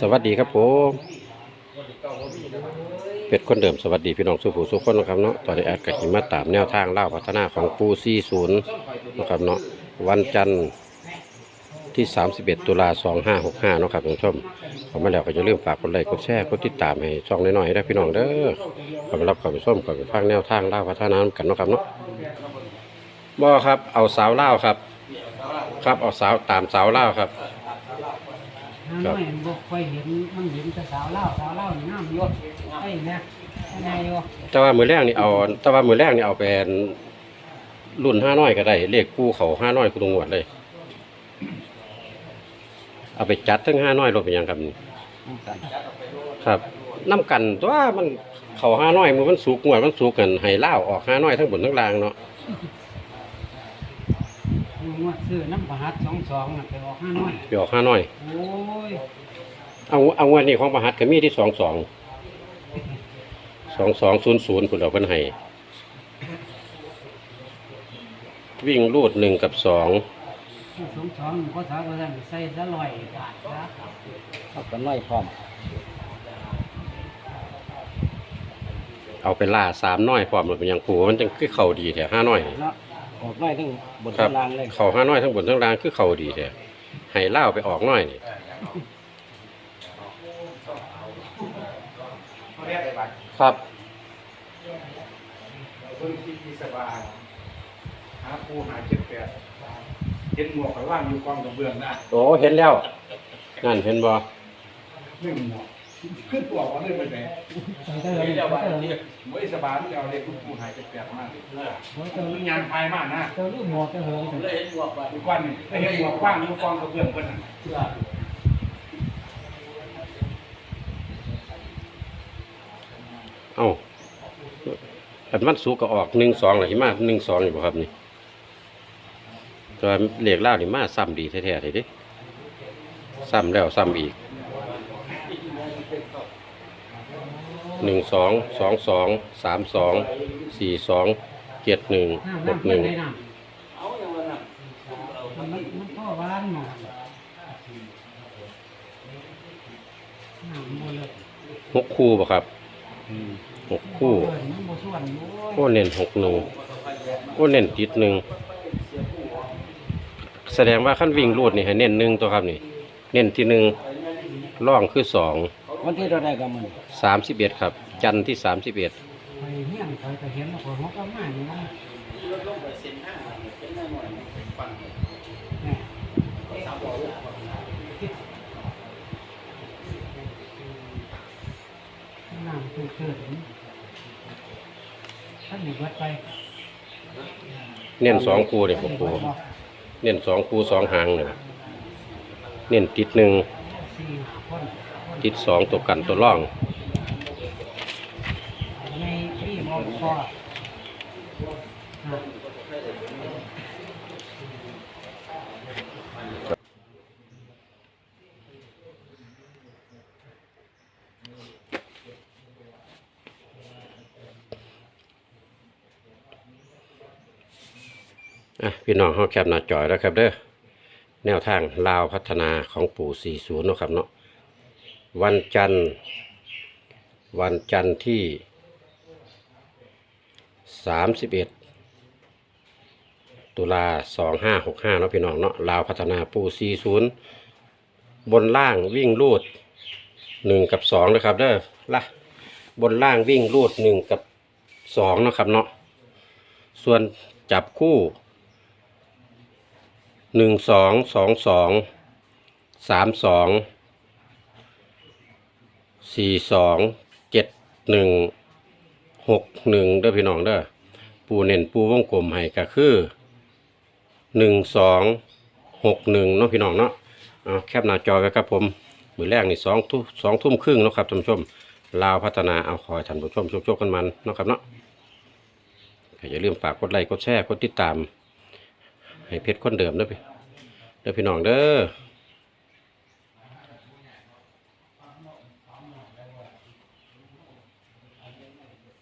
สวัสดีครับผมเป็ดคนเดิมสวัสดีพี่น้องสุภูสุขคนนะครับเนาะตอนนี้แอดกับหิมาตามแนวทางเล่าพัฒนาของปูซีศูนย์นะครับเนาะวันจันทร์ที่ 31 ตุลา2565นาะครับท่านผู้ชมขอมาแล้วก็จะเริ่าลืมฝากกดไลค์กดแชร์กดติดตามให้ช่องน้อยๆได้พี่น้องเด้อขอรับขอไปส้มขอไปฟังแนวทางเล่าพัฒนากันนะครับเนาะบ่ครับเอาสาวเล่าครับ ครับเอาสาวตามสาวเล่าครับ หาหน่อยมันบ่ค่อยเห็นมันเห็นแต่สาวเล่าสาวเล่านี่งามอยศไอ้เนี่ยไงอยู่แต่ว่ามือแรกนี่เอา แต่ว่ามือแรกนี่เอาเป็นรุ่นห้าน้อยก็ได้ เลขกู้เขาห้าน้อยกูตรงหวดเลย เอาไปจัดทั้งห้าน้อยรวมเป็นหยังครับนี่ครับน้ำกันตัวมันเขาห้าน้อยมือมันสุกหวดมันสุกกันให้เล่าวออกห้าน้อยทั้งบนทั้งล่างเนาะ งวดซื้อน้ำประหัดสองสองน่ะไปออกห้าน้อยไปออกห้าน้อย โอ้ยเอาเอางวันนี้ของประหัตก็มีที่สองสองสองสองศูนย์ศูนย์คุณเอาเพิ่นให้วิ่งรูดหนึ่งกับสองสองสองก็สาวก็สั่นใส่ซะลอยบาทซะเอากันน้อยพร้อม เอาไปล่าสามน้อยพร้อมหมดเป็นหยังปูมันจังคือเข่าดีแท้ห้าน้อยนี่ เนาะ ออกน้อยทั้งบนครัทั้บงล่างเลยเข่าห้าน้อยทั้งบนทั้งล่างคือเข่าดีแท้ให้เล่าวไปออกน้อยนี่ครับเพิ่งที่ที่สบายหาปูหาเจ็ดแปดเห็นหมวกไปว่างอยู่กองกระเบื้องนะโอ้เห็นแล้ว นั่นเห็นบ่หนึ่งหมวก ขึ้นตัวว่าเรื่องไปไหนใส่เติมเห็นแล้วว่าเติมเนี่ยไม่สบายที่เอาเลยคุณปูหาเจ็ดแปดมากเลยเติมมันงานพายมากนะเติมลูกหมอเติมเหิงเติมอีกวันหนึงได้เห็นหมวกว่างอยู่กองกระเบื้องเพิ่นน่ะเอ้าอันมันสูกก็ออกหนึ่งสองเลยมาหนึ่งสองอยู่บ่ครับนี่แตัวาเลขเล่าวนี่มาซ้ำดีแท้ๆเลยเดิซ้ำแล้วซ้ำอีก หนึ่งสองสองสองสามสองสี่สองเจ็ดหนึ่งหกหนึ่งมันพ่อบ้านหมอหกคู่บ่ครับหกคู่เพิ่นมันบ่ส่วนโอ้ยโอ้เน้นหกหนึ่งโอ้เน้นติดหนึ่งแสดงว่าขั้นวิ่งรูดนี่ให้เน้นหนึ่งตัวครับนี่ เน้นที่หนึ่งร่องคือสอง วันที่เราได้กับมันสามสิบเอ็ดครับ จันทร์ที่สามสิบเอ็ดไปเมี่ยงไปก็เห็นว่าคนเขาก็มาอยู่นะน้ำตื้นตื้นท่านหนึ่งวัดไปเน้นสองคู่เลยผมครูเน้นสองคูสองหางหนึ่งเน้นติดหนึ่งสี่คน ติดสองตัวกันตัวร่องในที่มองคออะอะพี่น้องเขาแคปหน้าจอยแล้วครับเด้อแนวทางลาวพัฒนาของปู่สี่ศูนย์นาะครับเนาะ วันจันทร์ วันจันทร์ที่สามสิบเอ็ดตุลาสองห้าหกห้าเนาะพี่น้องเนาะลาวพัฒนาปู่สี่ศูนย์บนล่างวิ่งรูดหนึ่งกับสองนะครับเด้อละบนล่างวิ่งรูดหนึ่งกับสองเนาะครับเนาะส่วนจับคู่หนึ่งสอง สี่สองเจ็ดหนึ่งหกหนึ่งเด้อพี่น้องเด้อปูเน่นปูวงกลมให้ก็คือหนึ่งสองหกหนึ่งเนาะพี่น้องเนาะเอาแคปหน้าจอไว้ครับผมมือแรกนี่สองทุ่มสองทุ่มครึ่งเนาะครับท่านผู้ชมลาวพัฒนาเอาคอยท่านผู้ชมชคๆกันมันเนาะครับเนาะอย่าลืมฝากกดไลค์กดแชร์กดติดตาม ให้เพชรคนเดิมเด้อพี่เด้อพี่น้องเด้อ